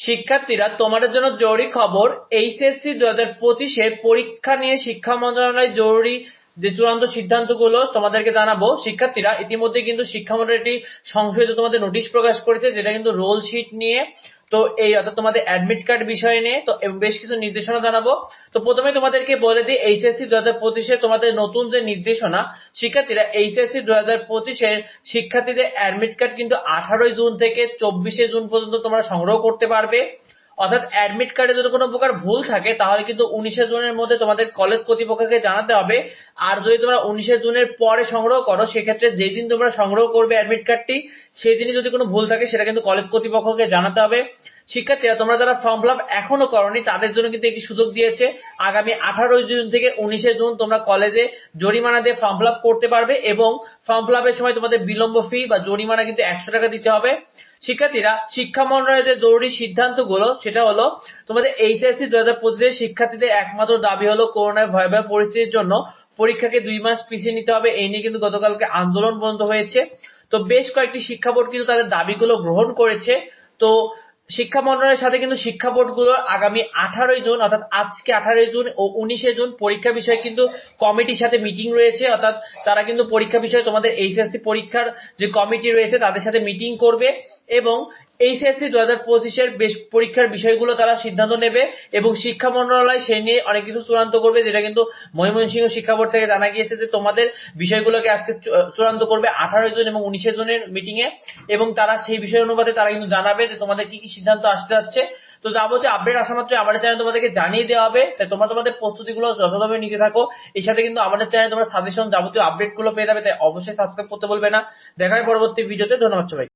শিক্ষার্থীরা, তোমাদের জন্য জরুরি খবর, এইচএসসি হাজার পঁচিশে পরীক্ষা নিয়ে শিক্ষা মন্ত্রণালয় জরুরি যে চূড়ান্ত সিদ্ধান্তগুলো তোমাদেরকে জানাব। শিক্ষার্থীরা, ইতিমধ্যে কিন্তু শিক্ষা মন্ত্রণালয় একটি সংশোধিত তোমাদের নোটিশ প্রকাশ করেছে, যেটা কিন্তু রোল শিট নিয়ে তো এই অর্থাৎ তোমাদের অ্যাডমিট কার্ড বিষয় নিয়ে, তো বেশ কিছু নির্দেশনা জানাব। তো প্রথমে তোমাদেরকে বলে দিই এইচএসসি দু হাজার পঁচিশে তোমাদের নতুন যে নির্দেশনা, শিক্ষার্থীরা এইচএসসি দু হাজার পঁচিশের শিক্ষার্থীদের অ্যাডমিট কার্ড কিন্তু আঠারোই জুন থেকে চব্বিশে জুন পর্যন্ত তোমরা সংগ্রহ করতে পারবে। অর্থাৎ অ্যাডমিট কার্ডে যদি কোনো প্রকার ভুল থাকে, তাহলে কিন্তু উনিশে জুনের মধ্যে তোমাদের কলেজ কর্তৃপক্ষকে জানাতে হবে। আর যদি তোমরা উনিশে জুনের পরে সংগ্রহ করো, সেক্ষেত্রে যেদিন তোমরা সংগ্রহ করবে অ্যাডমিট কার্ডটি সেই দিনই যদি কোনো ভুল থাকে, সেটা কিন্তু কলেজ কর্তৃপক্ষকে জানাতে হবে। শিক্ষার্থীরা, তোমরা যারা ফর্ম ফিল আপ এখনও করনি, তাদের জন্য কিন্তু একটি সুযোগ দিয়েছে। আগামী আঠারোই জুন থেকে উনিশে জুন তোমরা কলেজে জরিমানা দিয়ে ফর্ম ফিল আপ করতে পারবে এবং ফর্ম ফিল আপের সময় তোমাদের বিলম্ব ফি বা জরিমানা কিন্তু একশো টাকা দিতে হবে। শিক্ষার্থীরা, শিক্ষা মন্ত্রণালয়ের যে জরুরি সিদ্ধান্তগুলো, সেটা হলো তোমাদের এইচএসসি দু হাজার পঁচিশে শিক্ষার্থীদের একমাত্র দাবি হলো করোনার ভয়াবহ পরিস্থিতির জন্য পরীক্ষাকে দুই মাস পিছিয়ে নিতে হবে। এই নিয়ে কিন্তু গতকালকে আন্দোলন বন্ধ হয়েছে। তো বেশ কয়েকটি শিক্ষা বোর্ড কিন্তু তাদের দাবিগুলো গ্রহণ করেছে। তো শিক্ষা মন্ত্রণালয়ের সাথে কিন্তু শিক্ষা বোর্ড বোর্ডগুলোর আগামী আঠারোই জুন, অর্থাৎ আজকে আঠারোই জুন ও উনিশে জুন পরীক্ষা বিষয়ে কিন্তু কমিটির সাথে মিটিং রয়েছে, অর্থাৎ তারা কিন্তু পরীক্ষা বিষয়ে তোমাদের এইচএসসি পরীক্ষার যে কমিটি রয়েছে তাদের সাথে মিটিং করবে এবং এইচএসসি দু হাজার পঁচিশের বেশ পরীক্ষার বিষয়গুলো তারা সিদ্ধান্ত নেবে এবং শিক্ষা মন্ত্রণালয় সে নিয়ে অনেক কিছু চূড়ান্ত করবে, যেটা কিন্তু ময়মনসিংহ শিক্ষা বোর্ড থেকে জানা গিয়েছে যে তোমাদের বিষয়গুলোকে আজকে চূড়ান্ত করবে আঠারো জন এবং উনিশে জনের মিটিং এ এবং তারা সেই বিষয় অনুপাতে তারা কিন্তু জানাবে যে তোমাদের কি কি সিদ্ধান্ত আসতে যাচ্ছে। তো যাবতীয় আপডেট আসা মাত্র আমাদের চ্যানেল তোমাদেরকে জানিয়ে দেওয়া হবে, তাই তোমরা তোমাদের প্রস্তুতিগুলো যথাযথভাবে নিতে থাকো। এর সাথে কিন্তু আমাদের চ্যানেলে তোমরা সাজেশন যাবতীয় আপডেটগুলো পেয়ে যাবে, তাই অবশ্যই সাবস্ক্রাইব করতে বলবে না। দেখা পরবর্তী ভিডিওতে ধন্যবাদ সবাই